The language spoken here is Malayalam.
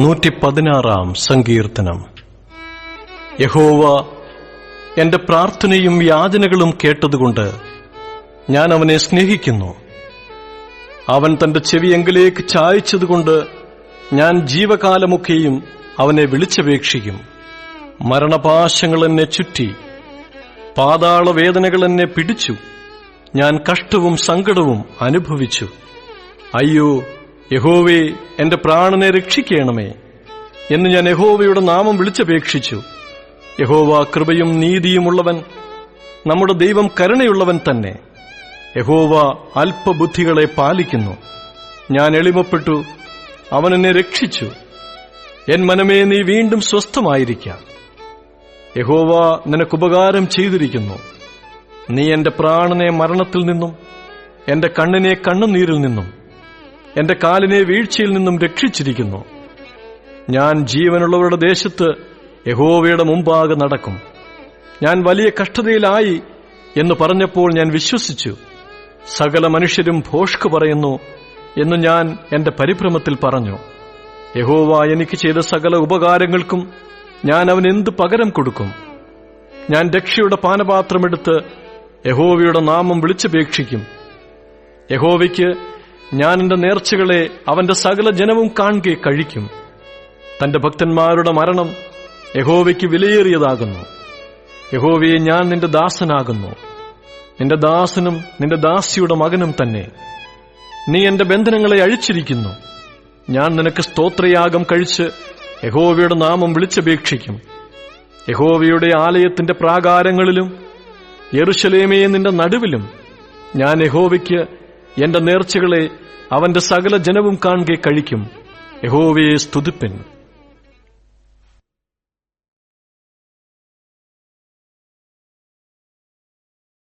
നൂറ്റി പതിനാറാം സങ്കീർത്തനം. യഹോവ എന്റെ പ്രാർത്ഥനയും യാചനകളും കേട്ടതുകൊണ്ട് ഞാൻ അവനെ സ്നേഹിക്കുന്നു. അവൻ തന്റെ ചെവി എങ്കിലേക്ക് ചായച്ചതുകൊണ്ട് ഞാൻ ജീവകാലമൊക്കെയും അവനെ വിളിച്ചപേക്ഷിക്കും. മരണപാശങ്ങൾ എന്നെ ചുറ്റി പാതാളവേദനകൾ എന്നെ പിടിച്ചു. ഞാൻ കഷ്ടവും സങ്കടവും അനുഭവിച്ചു. അയ്യോ യഹോവേ എന്റെ പ്രാണനെ രക്ഷിക്കണമേ എന്ന് ഞാൻ യഹോവയുടെ നാമം വിളിച്ചപേക്ഷിച്ചു. യഹോവ കൃപയും നീതിയുമുള്ളവൻ നമ്മുടെ ദൈവം കരുണയുള്ളവൻ തന്നെ. യഹോവ അല്പബുദ്ധികളെ പാലിക്കുന്നു. ഞാൻ എളിമപ്പെട്ടു അവൻ എന്നെ രക്ഷിച്ചു. എൻ മനമേ നീ വീണ്ടും സ്വസ്ഥമായിരിക്കാം. യഹോവ നിനക്കുപകാരം ചെയ്തിരിക്കുന്നു. നീ എന്റെ പ്രാണനെ മരണത്തിൽ നിന്നും എന്റെ കണ്ണിനെ കണ്ണുനീരിൽ നിന്നും എന്റെ കാലിനെ വീഴ്ചയിൽ നിന്നും രക്ഷിച്ചിരിക്കുന്നു. ഞാൻ ജീവനുള്ളവരുടെ ദേശത്ത് യഹോവയുടെ മുമ്പാകെ നടക്കും. ഞാൻ വലിയ കഷ്ടതയിലായി എന്ന് പറഞ്ഞപ്പോൾ ഞാൻ വിശ്വസിച്ചു. സകല മനുഷ്യരും ഭോഷ്ക് പറയുന്നു എന്ന് ഞാൻ എന്റെ പരിഭ്രമത്തിൽ പറഞ്ഞു. യഹോവ എനിക്ക് ചെയ്ത സകല ഉപകാരങ്ങൾക്കും ഞാൻ അവൻ എന്ത് പകരം കൊടുക്കും? ഞാൻ രക്ഷയുടെ പാനപാത്രമെടുത്ത് യഹോവയുടെ നാമം വിളിച്ചപേക്ഷിക്കും. യഹോവയ്ക്ക് ഞാൻ എന്റെ നേർച്ചകളെ അവന്റെ സകല ജനവും കാണുകെ കഴിക്കും. തന്റെ ഭക്തന്മാരുടെ മരണം യഹോവയ്ക്ക് വിലയേറിയതാകുന്നു. യഹോവയെ ഞാൻ നിന്റെ ദാസനാകുന്നു. നിന്റെ ദാസനും നിന്റെ ദാസിയുടെ മകനും തന്നെ. നീ എന്റെ ബന്ധനങ്ങളെ അഴിച്ചിരിക്കുന്നു. ഞാൻ നിനക്ക് സ്തോത്രയാഗം കഴിച്ച് യഹോവയുടെ നാമം വിളിച്ചപേക്ഷിക്കും. യഹോവയുടെ ആലയത്തിന്റെ പ്രാകാരങ്ങളിലും യെറുശലേമയെ നിന്റെ നടുവിലും ഞാൻ യഹോവയ്ക്ക് എന്റെ നേർച്ചകളെ അവന്റെ സകല ജനവും കാണുകെ കഴിക്കും. യഹോവയെ സ്തുതിപ്പിൻ.